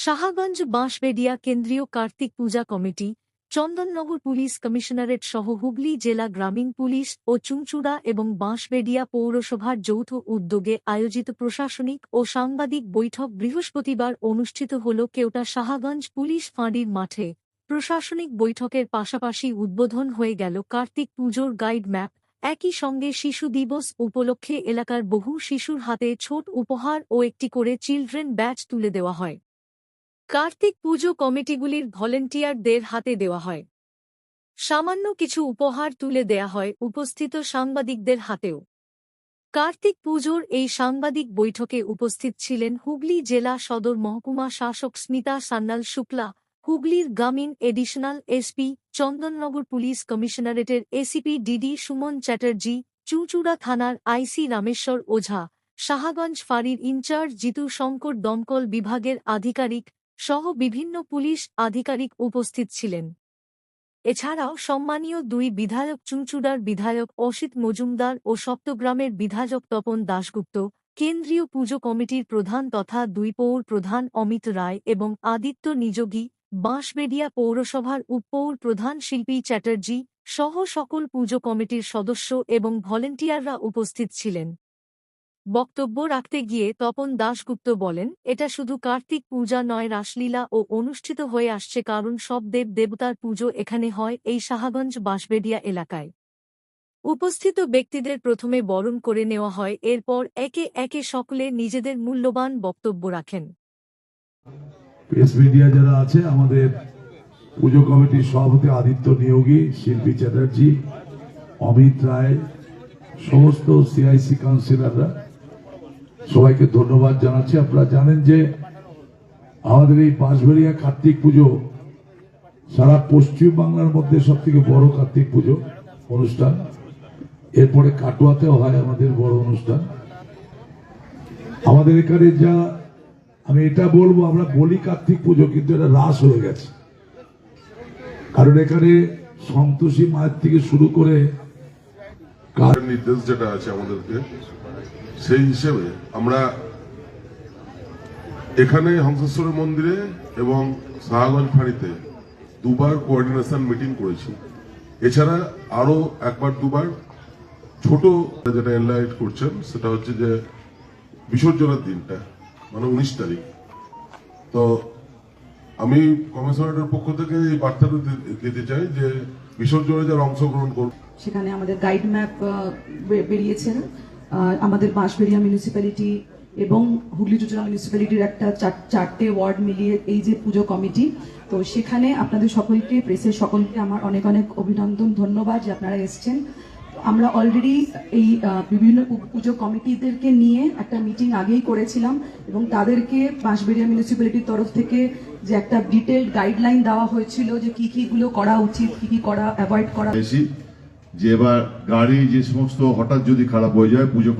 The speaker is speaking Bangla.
শাহাগঞ্জ বাঁশবেড়িয়া কেন্দ্রীয় Kartik Puja committee, Chandannagar police commissionerate সহ হুগলি জেলা গ্রামীণ পুলিশ ও চুঁচুড়া এবং বাঁশবেড়িয়া পৌরসভার যৌথ উদ্যোগে আয়োজিত প্রশাসনিক ও সাংবাদিক বৈঠক বৃহস্পতিবার অনুষ্ঠিত হল কেউটা শাহাগঞ্জ পুলিশ ফাঁড়ির মাঠে। প্রশাসনিক বৈঠকের পাশাপাশি উদ্বোধন হয়ে গেল কার্তিক পুজোর গাইড ম্যাপ। একই সঙ্গে শিশু দিবস উপলক্ষে এলাকার বহু শিশুর হাতে ছোট উপহার ও একটি করে চিলড্রেন ব্যাচ তুলে দেওয়া হয়। কার্তিক পুজো কমিটিগুলির ভলেন্টিয়ারদের হাতে দেওয়া হয়। সামান্য কিছু উপহার তুলে দেয়া হয় উপস্থিত সাংবাদিকদের হাতেও। কার্তিক পুজোর এই সাংবাদিক বৈঠকে উপস্থিত ছিলেন হুগলি জেলা সদর মহকুমা শাসক স্মিতা সান্যাল শুক্লা, হুগলির গ্রামীণ এডিশনাল এসপি চন্দননগর পুলিশ কমিশনারেটের এসিপি ডিডি সুমন চ্যাটার্জি, চুঁচুড়া থানার আইসি রামেশ্বর ওঝা, শাহাগঞ্জ ফাঁড়ির ইনচার্জ জিতু শঙ্কর দমকল বিভাগের আধিকারিক সহ বিভিন্ন পুলিশ আধিকারিক উপস্থিত ছিলেন। এছাড়াও সম্মানীয় দুই বিধায়ক চুঁচুড়ার বিধায়ক অসিত মজুমদার ও সপ্তগ্রামের বিধায়ক তপন দাশগুপ্ত, কেন্দ্রীয় পুজো কমিটির প্রধান তথা দুই পৌর প্রধান অমিত রায় এবং আদিত্য নিযোগী, বাঁশবেড়িয়া পৌরসভার উপপৌর প্রধান শিল্পী চ্যাটার্জি সহ সকল পুজো কমিটির সদস্য এবং ভলেন্টিয়াররা উপস্থিত ছিলেন। বক্তব্য রাখতে গিয়ে তপন দাশগুপ্ত বলেন, এটা শুধু কার্তিক পূজা নয়, রাসলীলা ও অনুষ্ঠিত হয়ে আসছে কারণ সব দেব দেবতার পুজো এখানে হয় এই শাহাগঞ্জ বাঁশবেড়িয়া এলাকায়। উপস্থিত ব্যক্তিদের প্রথমে বরণ করে নেওয়া হয়, এরপর একে একে সকলে নিজেদের মূল্যবান বক্তব্য রাখেন। যারা আছে, আমাদের পুজো কমিটির সভাপতি আদিত্য নিয়োগী, শিল্পী চ্যাটার্জি, অমিত রায়, সমস্ত সিআইসি কাউন্সিলররা সবাইকে ধন্যবাদ জানাচ্ছি। আপনারা জানেন যে আমাদের এই বাঁশবেড়িয়া কার্তিক পুজো সারা পশ্চিম বাংলার মধ্যে সব থেকে বড় কার্তিক পুজো অনুষ্ঠান। এরপরে কাটোয়াতেও হয় আমাদের বড় অনুষ্ঠান। আমাদের এখানে যা, আমি এটা বলব, আমরা বলি কার্তিক পুজো, কিন্তু এটা রাস হয়ে গেছে। কারণ এখানে সন্তোষী মায়ের থেকে শুরু করে নির্দেশ যেটা আছে আমাদেরকে, সেই হিসেবে আমরা এখানে হংসেশ্বরের মন্দিরে এবং শাহগঞ্জ ফাঁড়িতে দুবার কোঅর্ডিনেশন মিটিং করেছি। এছাড়া আরও একবার দুবার ছোট যেটা এনলাইট করছেন, সেটা হচ্ছে যে বিসর্জনের দিনটা মানে উনিশ তারিখ। তো আমি কমিশনারের পক্ষ থেকে এই বার্তাটা দিতে চাই যে বিসর্জনে যারা অংশগ্রহণ করবে সেখানে আমাদের গাইড ম্যাপ বেরিয়েছেন। আমাদের বাঁশবেড়িয়া মিউনিসিপ্যালিটি এবং হুগলি চুচুড়া মিউনিসিপ্যালিটির একটা চার- চারটে ওয়ার্ড মিলিয়ে এই যে পুজো কমিটি, তো সেখানে আপনাদের সকলকে প্রেসের সকলকে আমার অনেক অনেক অভিনন্দন, ধন্যবাদ যে আপনারা এসছেন। আমরা অলরেডি এই বিভিন্ন পুজো কমিটিদেরকে নিয়ে একটা মিটিং আগেই করেছিলাম এবং তাদেরকে বাঁশবেড়িয়া মিউনিসিপ্যালিটির তরফ থেকে যে একটা ডিটেলড গাইডলাইন দেওয়া হয়েছিল যে কি কি গুলো করা উচিত, কি কি করা অ্যাভয়েড করা যে এবার গাড়ি যে সমস্ত হঠাৎ যদি খারাপ হয়ে যায়, পুজো